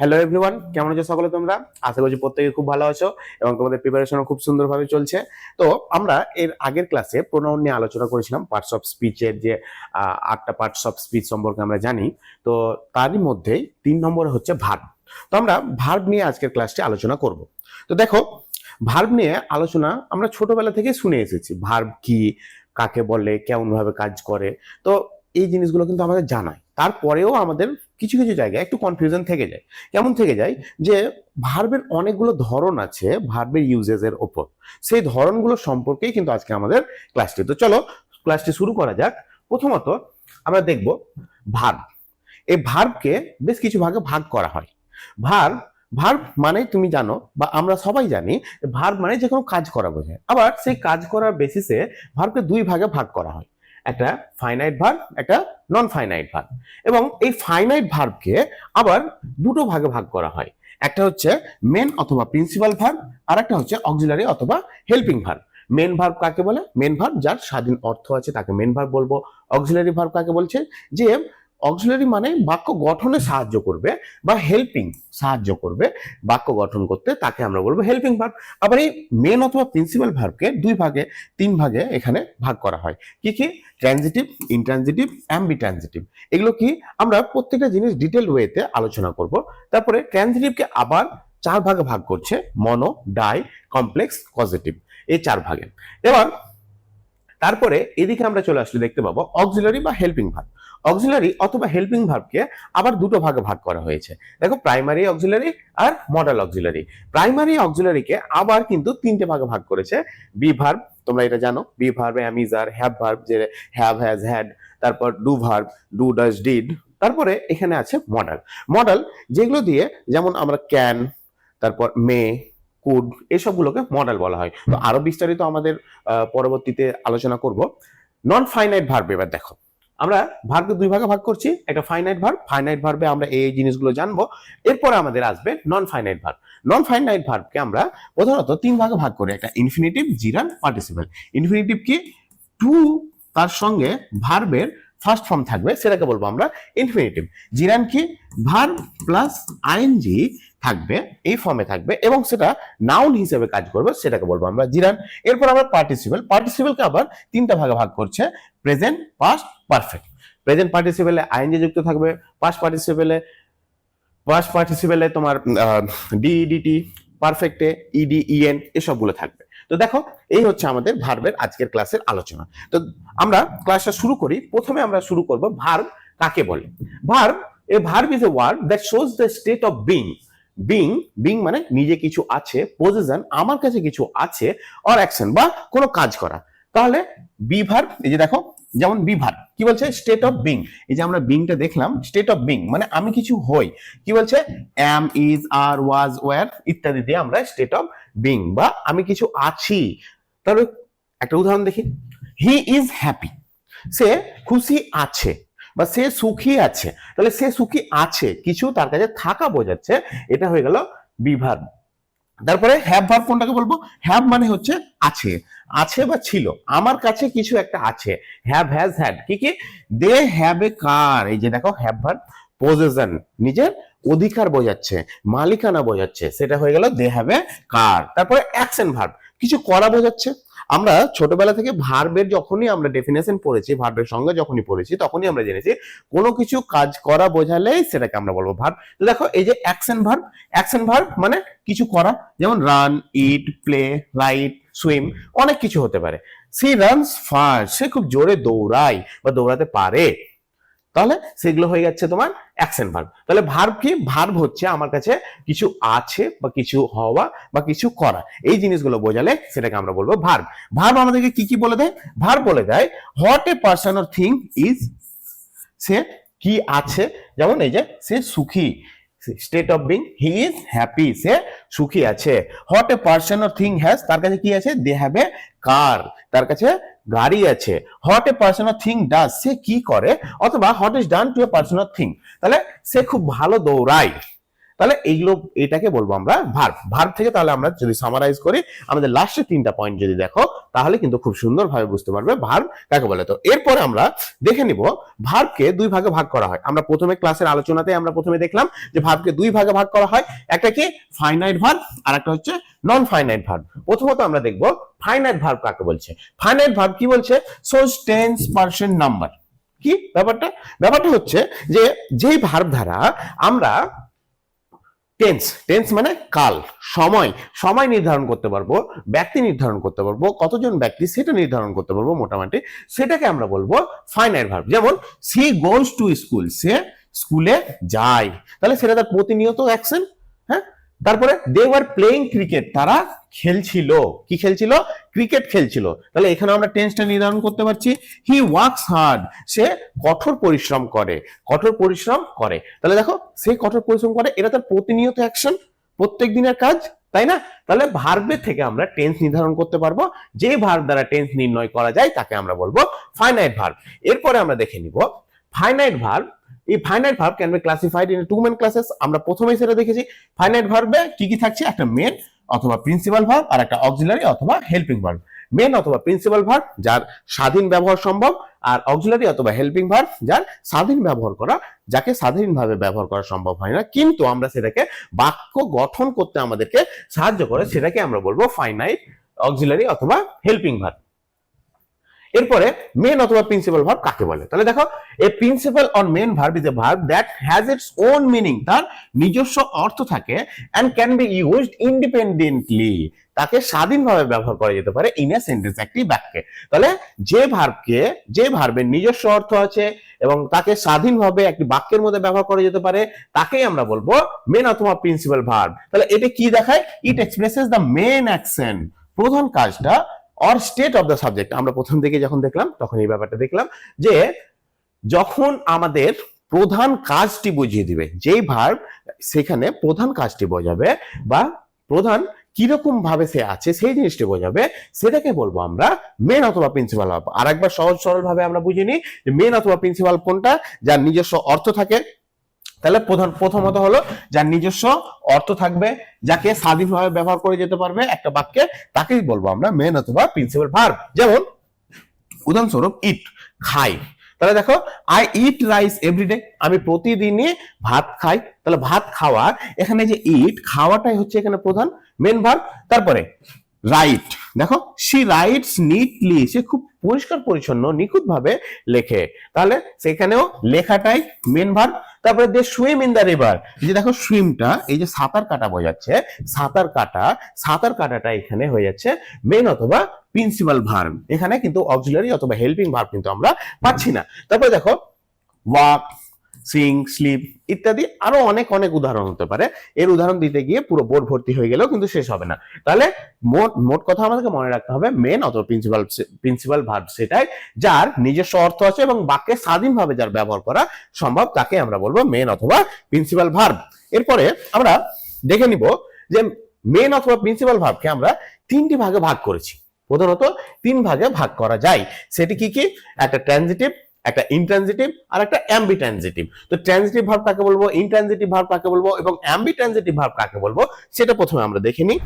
Hello everyone কেমন আছো সকলে তোমরা? আশা করছি প্রত্যেকে খুব ভালো আছো এবং তোমাদের প্রিপারেশনও খুব সুন্দরভাবে চলছে। তো আমরা এর আগের ক্লাসে প্রোনাউন নিয়ে আলোচনা করেছিলাম পার্টস অফ স্পিচের যে আটটা পার্টস অফ স্পিচ সম্পর্কে আমরা জানি। তো তারই মধ্যেই তিন নম্বরে হচ্ছে ভার্ব তো আমরা ভার্ব নিয়ে আজকের ক্লাসটি আলোচনা করব। তো দেখো ভার্ব নিয়ে আলোচনা আমরা ছোটবেলা থেকে শুনে এসেছি। ভার্ব কি, কাকে বলে, কেমনভাবে কাজ করে। তো এই জিনিসগুলো কিন্তু আমাদের জানায়। তারপরেও আমাদের কিছু কিছু জায়গায় একটু কনফিউশন থেকে যায়। কেমন থেকে যায়? যে ভার্বের অনেকগুলো ধরন আছে ভার্বের ইউজেসের ওপর। সেই ধরনগুলো সম্পর্কেই কিন্তু আজকে আমাদের ক্লাসটি তো চলো ক্লাসটি শুরু করা যাক। প্রথমত আমরা দেখব ভার্ব এই ভার্বকে বেশ কিছু ভাগে ভাগ করা হয়। ভার্ব ভার্ব মানে তুমি জানো বা আমরা সবাই জানি ভার্ব মানে যে কোনো কাজ করা বোঝায়। আবার সেই কাজ করার বেসিসে ভার্বকে দুই ভাগে ভাগ করা হয়। একটা ফাইনাইট ভার্ব একটা নন ফাইনাইট ভার্ব এবং এই ফাইনাইট ভার্বকে আবার দুটো ভাগে ভাগ করা হয়। একটা হচ্ছে মেন অথবা প্রিন্সিপাল ভার্ব আর একটা হচ্ছে অক্সিলারি অথবা হেল্পিং ভার্ব মেন ভার্ব কাকে বলে? মেন ভার্ব যার স্বাধীন অর্থ আছে, তাকে মেন ভার্ব বলব। অক্সিলারি ভার্ব কাকে বলছে? যে অক্সিলারি মানে বাক্য গঠনে সাহায্য করবে বা হেল্পিং সাহায্য করবে। বাক্য গঠন করতে তাকে আমরা বলব হেল্পিং ভার্ব আবার এই মেন অথবা প্রিন্সিপাল ভার্বকে দুই ভাগে, তিন ভাগে এখানে ভাগ করা হয়। কি কি? ট্রানজিটিভ ইনট্রানজিটিভ অ্যাম্বিট্রানজিটিভ এগুলো কি? আমরা প্রত্যেকটা জিনিস ডিটেল ওয়েতে আলোচনা করব। তারপরে ট্রানজিটিভকে আবার চার ভাগে ভাগ করছে মনো ডাই কমপ্লেক্স পজিটিভ এই চার ভাগে। এবার তারপরে এদিকে আমরা চলে আসলে দেখতে পাবো অক্সিলারি বা হেল্পিং ভার্ব অক্সিলারি অথবা হেল্পিং ভার্বকে আবার দুটো ভাগে ভাগ করা হয়েছে। দেখো প্রাইমারি অক্সিলারি আর মডেল অক্সিলারি প্রাইমারি অক্সিলারিকে আবার কিন্তু তিনটে ভাগে ভাগ করেছে। বি ভার্ব তোমরা এটা জানো। Be verb am is are have verb যে হ্যাভ হ্যাজ হ্যাড তারপর do verb do does did তারপরে এখানে আছে মডেল মডেল যেগুলো দিয়ে যেমন আমরা ক্যান তারপর মে কুড এসবগুলোকে মডেল বলা হয়। তো আরও বিস্তারিত আমাদের পরবর্তীতে আলোচনা করব। নন ফাইনাইট ভার্ব এবার দেখো। আমরা ভার্বকে দুই ভাগে ভাগ করছি। একটা ফাইনাইট ভার্ব ফাইনাইট ভার্বে আমরা এই জিনিসগুলো জানব। এরপরে আমাদের আসবে non finite verb non finite ভার্বকে আমরা প্রধানত তিন ভাগে ভাগ করি। একটা ইনফিনিটিভ জিরান পার্টিসিপেল ইনফিনিটিভ কি? টু তার সঙ্গে ভার্বের ফার্স্ট ফর্ম থাকবে, সেটাকে বলব আমরা ইনফিনিটিভ জিরান কি? ভার্ব প্লাস আইএনজি থাকবে, এই ফর্মে থাকবে এবং সেটা নাউন হিসেবে কাজ করবে, সেটাকে বলব আমরা জিরান এরপর আমরা পার্টিসিপেল পার্টিসিপেলকে আবার তিনটা ভাগে ভাগ করছে প্রেজেন্ট পাস্ট পারফেক্ট প্রেজেন্ট পার্টিসিপেলে আইএনজি যুক্ত থাকবে পাস্ট পার্টিসিপেলে পাস্ট পার্টিসিপেলে তোমার ডিইডিটি পারফেক্টে ইডি ইএন এসবগুলো থাকবে। তো দেখো, এই হচ্ছে আমাদের ভার্বের আজকের ক্লাসের আলোচনা। তো আমরা ক্লাসটা শুরু করি। প্রথমে আমরা শুরু করব ভার্ব কাকে বলে? Verb a verb is a word that shows the state of being being being মানে নিজে কিছু আছে পজিশন আমার কাছে কিছু আছে অর অ্যাকশন বা কোনো কাজ করা। তাহলে বি ভার্ব এই যে দেখো যেমন বি ভার্ব কি বলছে? স্টেট অফ বিং এই যে আমরা বিংটা দেখলাম স্টেট অফ বিং মানে আমি কিছু হই। কি বলছে? Am is R was were ইত্যাদি দিয়ে আমরা স্টেট অফ বিং বা আমি কিছু আছি। তাহলে একটা উদাহরণ দেখি। হি ইজ হ্যাপি সে খুশি আছে বা সে সুখী আছে। তাহলে সে সুখী আছে। কিছু তার কাছে থাকা বোঝাচ্ছে। এটা হয়ে গেল বিভার। তারপরে হ্যাভ ভার্ব কোনটাকে বলব? হ্যাভ মানে হচ্ছে আছে। আছে বা ছিল। আমার কাছে কিছু একটা আছে। হ্যাভ হ্যাজ হ্যাড কি কি? দে হ্যাভ এ কার এই যে দেখো হ্যাভ ভার্ব পজিশন নিজের অধিকার বোঝাচ্ছে, মালিকানা বোঝাচ্ছে। সেটা হয়ে গেল দে হ্যাভ এ কার তারপরে অ্যাকশন ভার্ব কিছু করা বোঝাচ্ছে। আমরা ছোটবেলা থেকে ভার্বের যখনই আমরা ডেফিনেশন পড়েছি, ভার্বের সঙ্গে যখনই পড়েছি, তখনই আমরা জেনেছি কোনো কিছু কাজ করা বোঝালে সেটাকে আমরা বলব ভার্ব দেখো, এই যে অ্যাকশন ভার্ব অ্যাকশন ভার্ব মানে কিছু করা, যেমন run eat play write swim অনেক কিছু হতে পারে। সি রানস ফাস্ট সে খুব জোরে দৌড়ায় বা দৌড়াতে পারে। তাহলে সেগুলো হয়ে যাচ্ছে তোমার অ্যাকশন ভার্ব তাহলে ভার্ব কি? ভার্ব হচ্ছে আমার কাছে কিছু আছে বা কিছু হওয়া বা কিছু করা। এই জিনিসগুলো বোঝালে সেটাকে আমরা বলব ভার্ব ভার্ব আমাদেরকে কি কি বলে দেয়? ভার্ব বলে দেয় what a person or thing is সে কি আছে? যেমন এই যে, সে সুখী। State of being he is happy সে সুখী আছে। What a person or thing has তার কাছে কি আছে? দে হ্যাভ এ কার তার কাছে গাড়ি আছে। What a person or thing does সে কি করে? অথবা what is done to a person or thing তাহলে সে খুব ভালো দৌড়ায়। তাহলে এইগুলো এটাকে বলব আমরা ভার্ব ভার্ব থেকে তাহলে আমরা যদি সামারাইজ করি, আমাদের লাস্টে তিনটা পয়েন্ট যদি দেখো, তাহলে কিন্তু খুব সুন্দরভাবে বুঝতে পারবে ভার্ব কাকে বলে। তো এরপরে আমরা দেখে নিব ভার্বকে দুই ভাগে ভাগ করা হয়। আমরা প্রথমে ক্লাসের আলোচনাতে আমরা প্রথমে দেখলাম যে ভার্বকে দুই ভাগে ভাগ করা হয়, একটা কি ফাইনাইট ভার্ব আর একটা হচ্ছে নন ফাইনাইট ভার্ব প্রথমত আমরা দেখব ফাইনাইট ভার্ব কাকে বলছে। ফাইনাইট ভার্ব কি বলছে? সোজ টেন্স পার্সেন্ট নাম্বার কি ব্যাপারটা? ব্যাপারটা হচ্ছে যে, যেই ভার্ব দ্বারা আমরা টেন্স টেন্স মানে কাল, সময়। সময় নির্ধারণ করতে পারব, ব্যক্তি নির্ধারণ করতে পারব, কতজন ব্যক্তি সেটা নির্ধারণ করতে পারব মোটামুটি। সেটাকে আমরা বলব ফাইনাইট ভার্ব যেমন, সি গোজ টু স্কুল সে স্কুলে যায়। তাহলে সেটা তার প্রতিনিয়ত অ্যাকশন হ্যাঁ? তারপরে দে ওয়ার প্লেইং ক্রিকেট তারা খেলছিল। কি খেলছিল? ক্রিকেট খেলছিল। তাহলে এখানে আমরা টেন্সটা নির্ধারণ করতে পারছি। হি ওয়ার্কস হার্ড সে কঠোর পরিশ্রম করে, কঠোর পরিশ্রম করে। তাহলে দেখো, সে কঠোর পরিশ্রম করে, এটা তার প্রতিনিয়ত অ্যাকশন প্রত্যেক দিনের কাজ, তাই না? তাহলে ভার্বের থেকে আমরা টেন্স নির্ধারণ করতে পারব। যে ভার্ব দ্বারা টেন্স নির্ণয় করা যায়, তাকে আমরা বলব ফাইনাইট ভার্ব এরপরে আমরা দেখে নিব ফাইনাইট ভার্ব এই finite verb can be classified into main classes আমরা প্রথমেই সেটা দেখেছি ফাইনাইট ভার্বে কি কি থাকছে? একটা মেন অথবা প্রিন্সিপাল ভার্ব আর একটা অক্সিলারি অথবা হেল্পিং ভার্ব মেন অথবা প্রিন্সিপাল ভার্ব যার স্বাধীন ব্যবহার সম্ভব, আর অক্সিলারি অথবা হেল্পিং ভার্ব যার স্বাধীন ব্যবহার করা, যাকে স্বাধীনভাবে ব্যবহার করা সম্ভব হয় না। কিন্তু আমরা সেটাকে বাক্য গঠন করতে আমাদেরকে সাহায্য করে, সেটাকে আমরা বলব ফাইনাইট অক্সিলারি অথবা হেল্পিং ভার্ব এরপরে মেন অথবা প্রিন্সিপাল ভার্ব কাকে বলে? তাহলে দেখো a principal or main verb is a verb that has its own meaning তার নিজস্ব অর্থ থাকে and can be used independently তাকে স্বাধীনভাবে ব্যবহার করা যেতে পারে ইন এ সেন্টেন্স একটি বাক্যে। তাহলে যে ভার্বকে যে ভার্বের নিজস্ব অর্থ আছে এবং তাকে স্বাধীনভাবে একটি বাক্যের মধ্যে ব্যবহার করা যেতে পারে, তাকেই আমরা বলব মেন অথবা প্রিন্সিপাল ভার্ব তাহলে এটা কি দেখায়? It expresses the main action প্রধান কাজটা or state of the subject আমরা প্রথম থেকে যখন দেখলাম, তখন এই ব্যাপারটা দেখলাম যে যখন আমাদের প্রধান কাজটি বুঝিয়ে দিবে, যেই ভার্ব সেখানে প্রধান কাজটি বোঝাবে বা প্রধান কীরকম ভাবে সে আছে, সেই জিনিসটি বোঝাবে, সেটাকে বলব আমরা মেন অথবা প্রিন্সিপাল ভাব আর একবার সহজ সরল ভাবে আমরা বুঝে নিই মেন অথবা প্রিন্সিপাল কোনটা, যার নিজস্ব অর্থ থাকে তাহলে প্রধান প্রথমত হলো যার নিজস্ব অর্থ থাকবে, যাকে স্বাধীনভাবে ব্যবহার করে যেতে পারবে একটা বাক্যে, তাকেই বলব আমরা মেন অথবা প্রিন্সিপাল ভার্ব যেমন, উদাহরণস্বরূপ ইট খাই। তাহলে দেখো আই ইট রাইস এভরিডে আমি প্রতিদিনই ভাত খাই। তাহলে ভাত খাওয়া, এখানে যে ইট খাওয়াটাই হচ্ছে এখানে প্রধান মেন ভার্ব তারপরে রাইট দেখো সি রাইটস নিটলি সে খুব পরিষ্কার পরিচ্ছন্ন নিখুঁতভাবে লেখে। তাহলে সেখানেও লেখাটাই মেন ভার্ব তারপরে they swim in the river এই যে দেখো সুইমটা এই যে সাঁতার কাটা বোঝাচ্ছে, সাঁতার কাটা, সাঁতার কাটাটা এখানে হয়ে যাচ্ছে মেন অথবা প্রিন্সিপাল ভার্ব এখানে কিন্তু অক্সিলারি অথবা হেল্পিং ভার্ব কিন্তু আমরা পাচ্ছি না। তারপরে দেখো ওয়াক সিং, স্লিপ ইত্যাদি আরও অনেক অনেক উদাহরণ হতে পারে। এর উদাহরণ দিতে গিয়ে পুরো বোর্ড ভর্তি হয়ে গেলেও কিন্তু শেষ হবে না। তাহলে মোট মোট কথা আমাদেরকে মনে রাখতে হবে মেন অথবা প্রিন্সিপাল প্রিন্সিপাল ভার্ব সেটাই, যার নিজস্ব অর্থ আছে এবং বাক্যে স্বাধীনভাবে যার ব্যবহার করা সম্ভব, তাকে আমরা বলব মেন অথবা প্রিন্সিপাল ভার্ব এরপরে আমরা দেখে নিব যে মেন অথবা প্রিন্সিপাল ভার্বকে আমরা তিনটি ভাগে ভাগ করেছি। প্রধানত তিন ভাগে ভাগ করা যায়। সেটি কি কি? একটা ট্রানজিটিভ একটা ইনট্রানজিটিভ আর একটা অ্যাম্বিট্রানজিটিভ তো ট্রানজিটিভ ভার্ব কাকে বলব? ইনট্রানজিটিভ ভার্ব কাকে বলব? এবং অ্যাম্বিট্রানজিটিভ ভার্ব কাকে বলব? সেটা প্রথমে আমরা দেখে নিই।